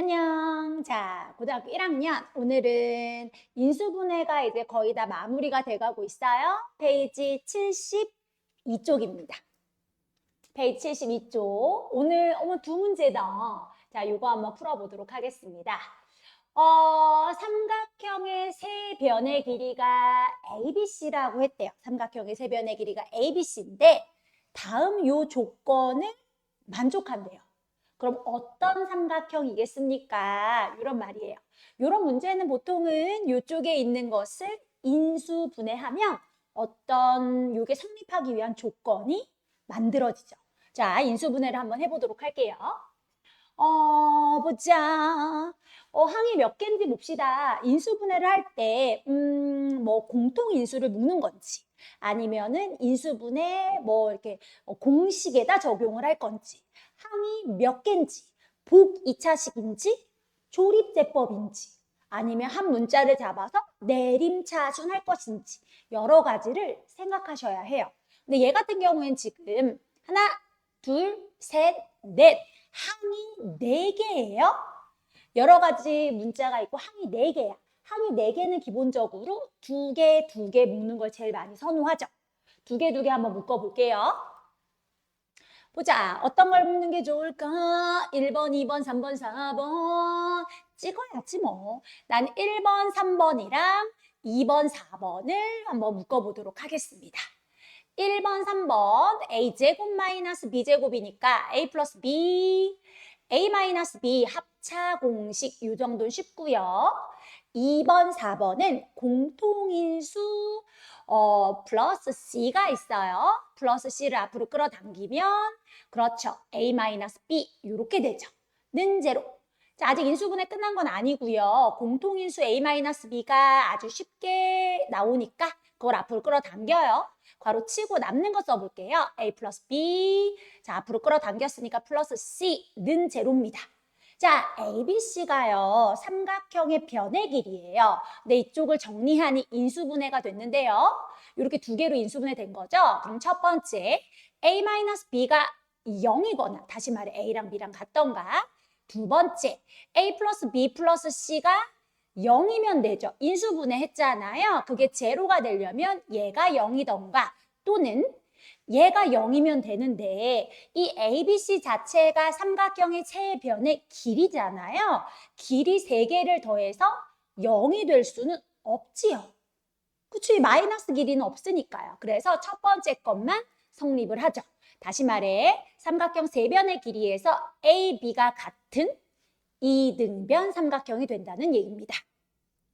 안녕. 자, 고등학교 1학년. 오늘은 인수분해가 이제 거의 다 마무리가 돼가고 있어요. 페이지 72쪽입니다. 페이지 72쪽. 오늘, 어머, 두 문제다. 자, 요거 한번 풀어보도록 하겠습니다. 어, 삼각형의 세 변의 길이가 ABC라고 했대요. 삼각형의 세 변의 길이가 ABC인데, 다음 요 조건을 만족한대요. 그럼 어떤 삼각형이겠습니까? 이런 말이에요. 이런 문제는 보통은 이쪽에 있는 것을 인수 분해하면 어떤 요게 성립하기 위한 조건이 만들어지죠. 자, 인수 분해를 한번 해보도록 할게요. 어, 보자. 어, 항이 몇 개인지 봅시다. 인수분해를 할 때, 음, 뭐, 공통 인수를 묶는 건지, 아니면은 인수분해, 뭐, 이렇게 어, 공식에다 적용을 할 건지, 항이 몇 개인지, 복 2차식인지, 조립제법인지, 아니면 한 문자를 잡아서 내림차순할 것인지, 여러 가지를 생각하셔야 해요. 근데 얘 같은 경우엔 지금 하나, 둘, 셋, 넷, 항이 네 개예요. 여러 가지 문자가 있고 항이 네 개야. 항이 네 개는 기본적으로 두 개, 두 개 묶는 걸 제일 많이 선호하죠. 두 개, 두 개 한번 묶어 볼게요. 보자. 어떤 걸 묶는 게 좋을까? 1번, 2번, 3번, 4번. 찍어야지 뭐. 난 1번, 3번이랑 2번, 4번을 한번 묶어 보도록 하겠습니다. 1번, 3번 a제곱 마이너스 b제곱이니까 a 플러스 b, a 마이너스 b 합차 공식 이 정도는 쉽고요. 2번, 4번은 공통인수 어, 플러스 c가 있어요. 플러스 c를 앞으로 끌어당기면 그렇죠. a 마이너스 이렇게 되죠. 는 제로. 자, 아직 인수분해 끝난 건 아니고요. 공통인수 a 마이너스 아주 쉽게 나오니까 그걸 앞으로 끌어당겨요. 괄호 치고 남는 거 써볼게요. a 플러스 b. 자, 앞으로 끌어당겼으니까 플러스 c는 제로입니다. 자, ABC가요, 삼각형의 변의 길이에요. 근데 이쪽을 정리하니 인수분해가 됐는데요. 이렇게 두 개로 인수분해 된 거죠. 그럼 첫 번째, A-B가 0이거나, 다시 말해 A랑 B랑 같던가. 두 번째, A 플러스 B 플러스 C가 0이면 되죠. 인수분해 했잖아요. 그게 제로가 되려면 얘가 0이던가 또는 얘가 0이면 되는데 이 ABC 자체가 삼각형의 최변의 길이잖아요. 길이 3개를 더해서 0이 될 수는 없지요. 그치? 마이너스 길이는 없으니까요. 그래서 첫 번째 것만 성립을 하죠. 다시 말해 삼각형 세변의 길이에서 A, B가 같은 이등변 삼각형이 된다는 얘기입니다.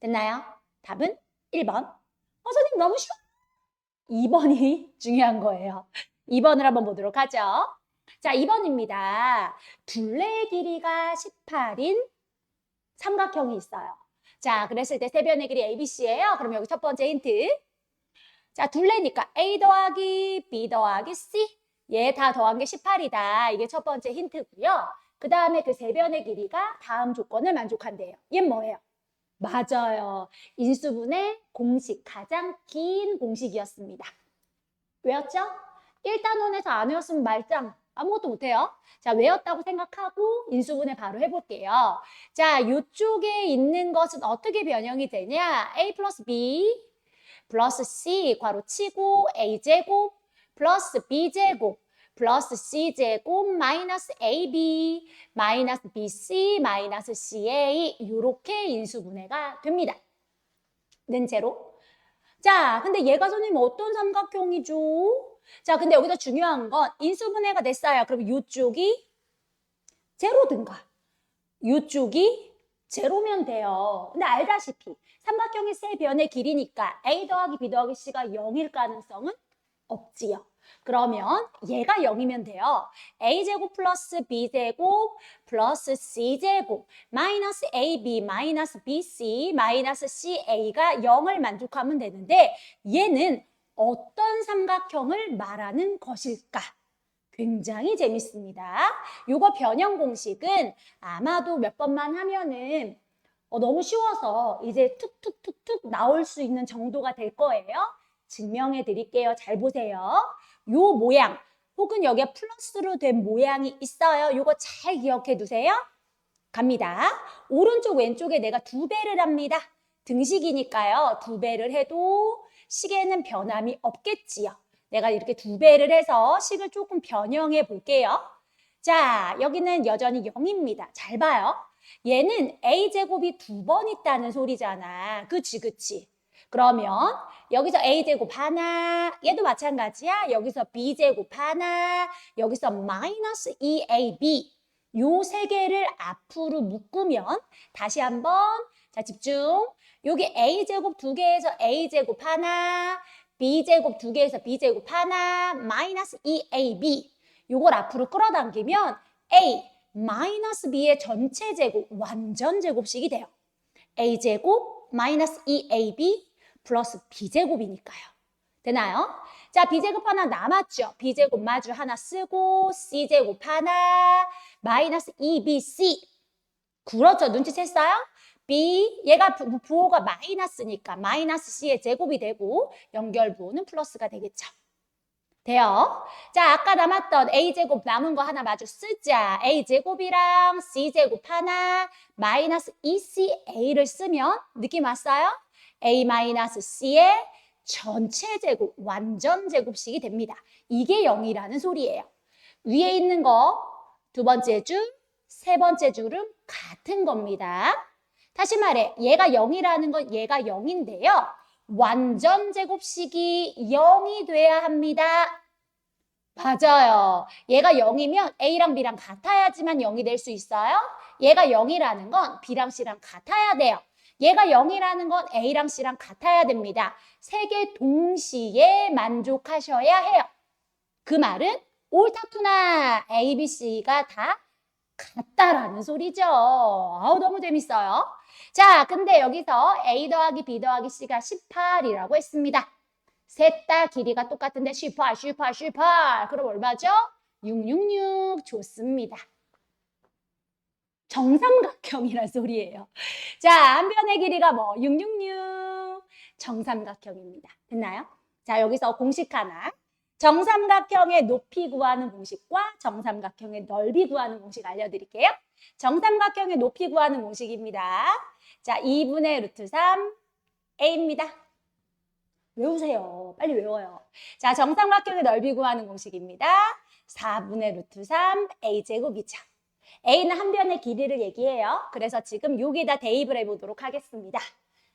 됐나요? 답은 1번. 어, 선생님 너무 쉬워. 2번이 중요한 거예요. 2번을 한번 보도록 하죠. 자, 2번입니다. 둘레의 길이가 18인 삼각형이 있어요. 자, 그랬을 때 세변의 길이 ABC예요. 그럼 여기 첫 번째 힌트. 자, 둘레니까 A 더하기 B 더하기 C. 얘 다 더한 게 18이다. 이게 첫 번째 힌트고요. 그 다음에 그 세변의 길이가 다음 조건을 만족한대요. 얘는 뭐예요? 맞아요. 인수분의 공식, 가장 긴 공식이었습니다. 외웠죠? 1단원에서 안 외웠으면 말짱 아무것도 못해요. 자, 외웠다고 생각하고 인수분해 바로 해볼게요. 자, 이쪽에 있는 것은 어떻게 변형이 되냐? a 플러스 b 플러스 c 괄호 치고 a제곱 플러스 b제곱 플러스 c제곱 마이너스 ab 마이너스 bc 마이너스 ca 이렇게 인수분해가 됩니다. 는 제로. 자, 근데 얘가 선생님 어떤 삼각형이죠? 자, 근데 여기서 중요한 건 인수분해가 됐어요. 그럼 이쪽이 제로든가 이쪽이 제로면 돼요. 근데 알다시피 삼각형의 세 변의 길이니까 a 더하기 b 더하기 c가 0일 가능성은 없지요. 그러면 얘가 0이면 돼요. a제곱 플러스 b제곱 플러스 c제곱 마이너스 ab 마이너스 bc 마이너스 ca가 0을 만족하면 되는데 얘는 어떤 삼각형을 말하는 것일까? 굉장히 재밌습니다. 요거 변형 공식은 아마도 몇 번만 하면은 어, 너무 쉬워서 이제 툭툭툭툭 나올 수 있는 정도가 될 거예요. 증명해 드릴게요. 잘 보세요. 요 모양 혹은 여기에 플러스로 된 모양이 있어요. 요거 잘 기억해 두세요. 갑니다. 오른쪽 왼쪽에 내가 두 배를 합니다. 등식이니까요. 두 배를 해도 식에는 변함이 없겠지요. 내가 이렇게 두 배를 해서 식을 조금 변형해 볼게요. 자, 여기는 여전히 0입니다. 잘 봐요. 얘는 a제곱이 두 번 있다는 소리잖아. 그치, 그치. 그러면 여기서 a제곱 하나, 얘도 마찬가지야. 여기서 b제곱 하나, 여기서 마이너스 2ab. 요 세 개를 앞으로 묶으면 다시 한번 자 집중. 여기 a제곱 두 개에서 a제곱 하나, b제곱 두 개에서 b제곱 하나, 마이너스 2ab. 요걸 앞으로 끌어당기면 a 마이너스 b의 전체 제곱 완전 제곱식이 돼요. a제곱 마이너스 2ab 플러스 b제곱이니까요. 되나요? 자, b제곱 하나 남았죠? b제곱 마주 하나 쓰고 c제곱 하나 마이너스 2bc 그렇죠. 눈치챘어요? b 얘가 부- 부호가 마이너스니까 마이너스 c의 제곱이 되고 연결 부호는 플러스가 되겠죠. 돼요. 자, 아까 남았던 a제곱 남은 거 하나 마주 쓰자. a제곱이랑 c제곱 하나 마이너스 2ca를 쓰면 느낌 왔어요? A 마이너스 c의 전체 제곱, 완전 제곱식이 됩니다. 이게 0이라는 소리예요. 위에 있는 거 두 번째 줄, 세 번째 줄은 같은 겁니다. 다시 말해, 얘가 0이라는 건 얘가 0인데요. 완전 제곱식이 0이 돼야 합니다. 맞아요. 얘가 0이면 A랑 B랑 같아야지만 0이 될 수 있어요. 얘가 0이라는 건 B랑 C랑 같아야 돼요. 얘가 0이라는 건 A랑 C랑 같아야 됩니다. 세 개 동시에 만족하셔야 해요. 그 말은 옳다구나. A, B, C가 다 같다라는 소리죠. 아우, 너무 재밌어요. 자, 근데 여기서 A 더하기 B 더하기 C가 18이라고 했습니다. 셋 다 길이가 똑같은데 18, 18, 18. 그럼 얼마죠? 666. 좋습니다. 정삼각형이란 소리예요. 자, 한 변의 길이가 뭐? 666. 정삼각형입니다. 됐나요? 자, 여기서 공식 하나. 정삼각형의 높이 구하는 공식과 정삼각형의 넓이 구하는 공식 알려드릴게요. 정삼각형의 높이 구하는 공식입니다. 자, 2분의 루트 3 a입니다. 외우세요. 빨리 외워요. 자, 정삼각형의 넓이 구하는 공식입니다. 4분의 루트 3 a제곱이죠. A는 한 변의 길이를 얘기해요. 그래서 지금 여기다 대입을 해보도록 하겠습니다.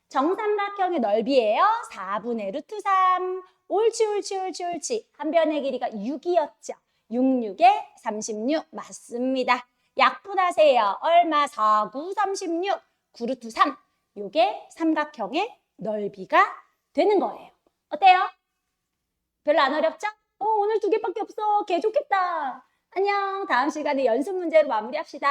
정삼각형의 넓이에요. 4분의 루트 3. 옳지, 옳지, 옳지, 옳지. 한 변의 길이가 6이었죠. 6, 6에 36. 맞습니다. 약분하세요. 얼마? 4, 9, 36. 9루트 3. 요게 삼각형의 넓이가 되는 거예요. 어때요? 별로 안 어렵죠? 어, 오늘 두 개밖에 없어. 개 좋겠다. 안녕. 다음 시간에 연습 문제로 마무리합시다.